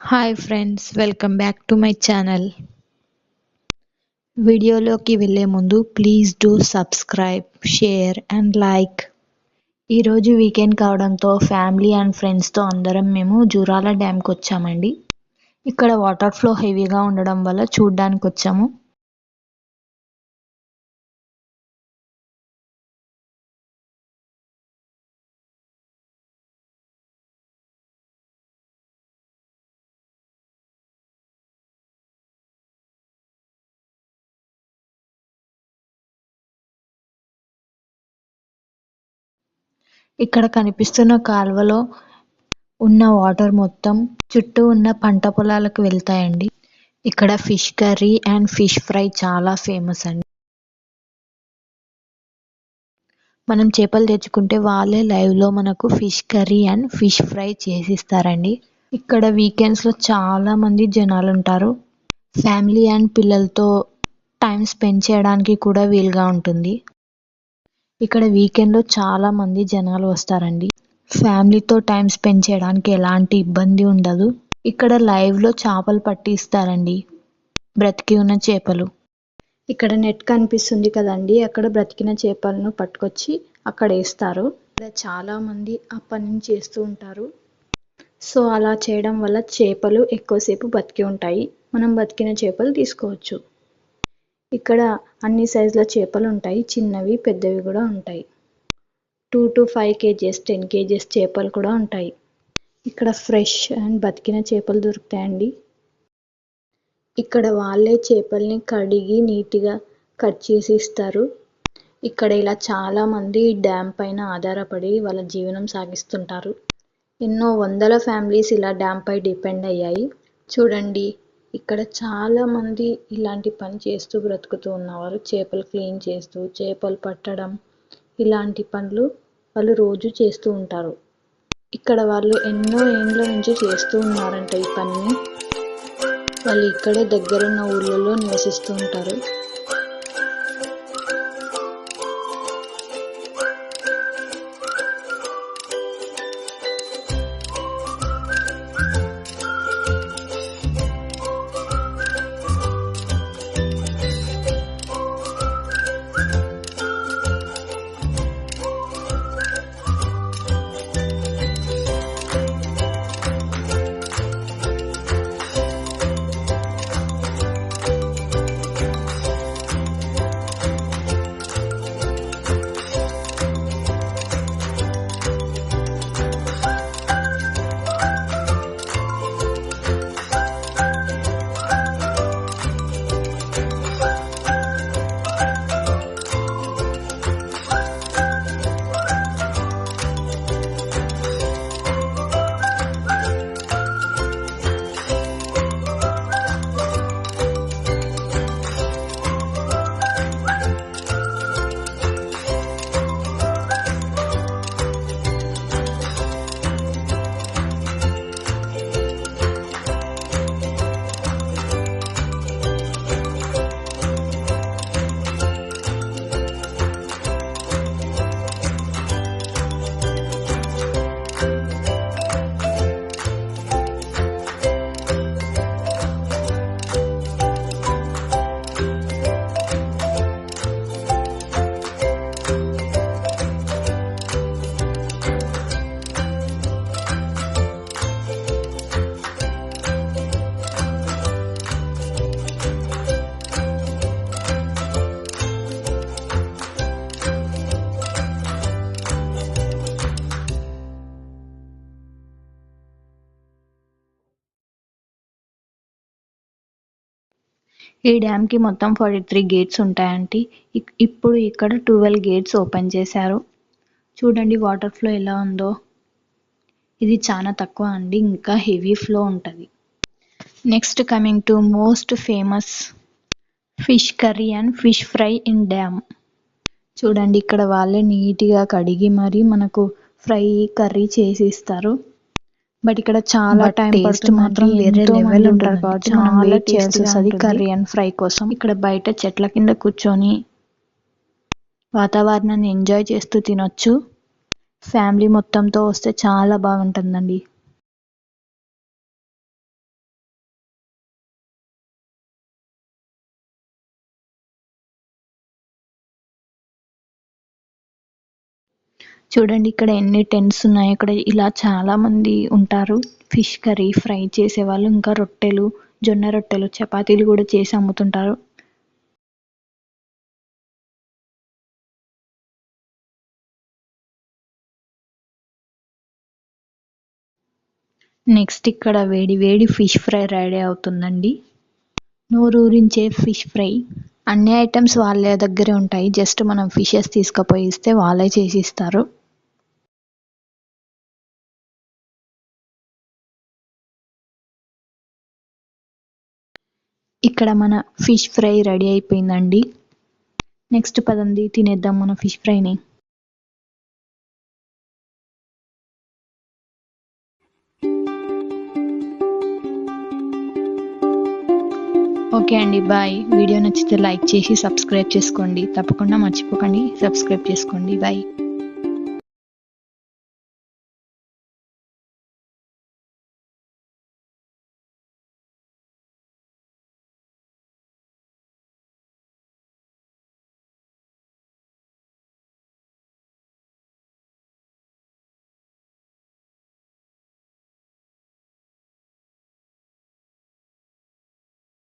Hi friends welcome back to my channel వీడియోలోకి వెళ్ళే ముందు please do subscribe share and like ఈరోజు weekend కావడంతో ఫ్యామిలీ అండ్ ఫ్రెండ్స్తో అందరం మేము జూరాల డ్యామ్కి వచ్చామండి. ఇక్కడ వాటర్ ఫ్లో హెవీగా ఉండడం వల్ల చూడ్డానికి వచ్చాము ఇక్కడ కనిపిస్తున్న కాలువలో ఉన్న వాటర్ మొత్తం చుట్టూ ఉన్న పంట పొలాలకు వెళ్తాయండి. ఇక్కడ fish curry and fish fry చాలా ఫేమస్ అండి. మనం చేపలు తెచ్చుకుంటే వాళ్ళే లైవ్లో మనకు fish curry and fish fry చేసిస్తారండి. ఇక్కడ వీకెండ్స్లో చాలా మంది జనాలు ఉంటారు. ఫ్యామిలీ అండ్ పిల్లలతో టైం స్పెండ్ చేయడానికి కూడా వీలుగా ఉంటుంది. ఇక్కడ వీకెండ్లో చాలా మంది జనాలు వస్తారండి. ఫ్యామిలీతో టైం స్పెండ్ చేయడానికి ఎలాంటి ఇబ్బంది ఉండదు. ఇక్కడ లైవ్లో చేపలు పట్టి ఇస్తారండి బ్రతికి ఉన్న చేపలు. ఇక్కడ నెట్ కనిపిస్తుంది కదండి. అక్కడ బ్రతికిన చేపలను పట్టుకొచ్చి అక్కడ వేస్తారు. ఇక్కడ చాలా మంది ఆ పనిని చేస్తూ ఉంటారు. సో అలా చేయడం వల్ల చేపలు ఎక్కువసేపు బతికి ఉంటాయి. మనం బతికిన చేపలు తీసుకోవచ్చు. ఇక్కడ అన్ని సైజుల చేపలు ఉంటాయి చిన్నవి పెద్దవి కూడా ఉంటాయి. Two to five kgs ten kgs చేపలు కూడా ఉంటాయి. ఇక్కడ ఫ్రెష్ అండ్ బతికిన చేపలు దొరుకుతాయండి. ఇక్కడ వాళ్ళే చేపల్ని కడిగి నీట్గా కట్ చేసి ఇస్తారు. ఇక్కడ ఇలా చాలా మంది డ్యామ్ పైన ఆధారపడి వాళ్ళ జీవనం సాగిస్తుంటారు. ఎన్నో వందల ఫ్యామిలీస్ ఇలా డ్యామ్ పై డిపెండ్ అయ్యాయి. చూడండి. ఇక్కడ చాలా మంది ఇలాంటి పని చేస్తూ బ్రతుకుతూ ఉన్నవారు చేపలు క్లీన్ చేస్తూ చేపలు పట్టడం ఇలాంటి పనులు వాళ్ళు రోజు చేస్తూ ఉంటారు. ఇక్కడ వాళ్ళు ఎన్నో ఏండ్ల నుంచి చేస్తూ ఉన్నారంట ఈ పనిని. వాళ్ళు ఇక్కడే దగ్గరున్న ఊళ్ళలో నివసిస్తూ ఉంటారు. ఈ డ్యామ్కి మొత్తం ఫార్టీ త్రీ గేట్స్ ఉంటాయండి ఇప్పుడు ఇక్కడ ట్వెల్వ్ గేట్స్ ఓపెన్ చేశారు. చూడండి వాటర్ ఫ్లో ఎలా ఉందో. ఇది చాలా తక్కువ అండి ఇంకా హెవీ ఫ్లో ఉంటుంది. Next coming to most famous fish curry and fish fry in dam చూడండి ఇక్కడ వాళ్ళే నీట్గా కడిగి మరి మనకు ఫ్రై కర్రీ చేసి ఇస్తారు. బట్ ఇక్కడ చాలా టైం టేస్ట్ మాత్రం వేరే లెవెల్ ఉంటారు కాబట్టి చేయాల్సి వస్తుంది కర్రీ అండ్ ఫ్రై కోసం. ఇక్కడ బయట చెట్ల కింద కూర్చొని వాతావరణాన్ని ఎంజాయ్ చేస్తూ తినొచ్చు. ఫ్యామిలీ మొత్తంతో వస్తే చాలా బాగుంటుందండి. చూడండి ఇక్కడ ఎన్ని టెంట్స్ ఉన్నాయి. ఇక్కడ ఇలా చాలా మంది ఉంటారు. ఫిష్ కర్రీ ఫ్రై చేసేవాళ్ళు ఇంకా రొట్టెలు జొన్న రొట్టెలు చపాతీలు కూడా చేసి అమ్ముతుంటారు. నెక్స్ట్ ఇక్కడ వేడి వేడి ఫిష్ ఫ్రై రెడీ అవుతుందండి. నోరూరించే ఫిష్ ఫ్రై. అన్ని ఐటమ్స్ వాళ్ళ దగ్గరే ఉంటాయి. జస్ట్ మనం ఫిషెస్ తీసుకుపోయి ఇస్తే వాళ్ళే చేసి ఇస్తారు. ఇక్కడ మన ఫిష్ ఫ్రై రెడీ అయిపోయిందండి. నెక్స్ట్ పదండి తినేద్దాం మన ఫిష్ ఫ్రైని. ఓకే అండి బాయ్. వీడియో నచ్చితే లైక్ చేసి సబ్స్క్రైబ్ చేసుకోండి. తప్పకుండా మర్చిపోకండి. సబ్స్క్రైబ్ చేసుకోండి. బాయ్.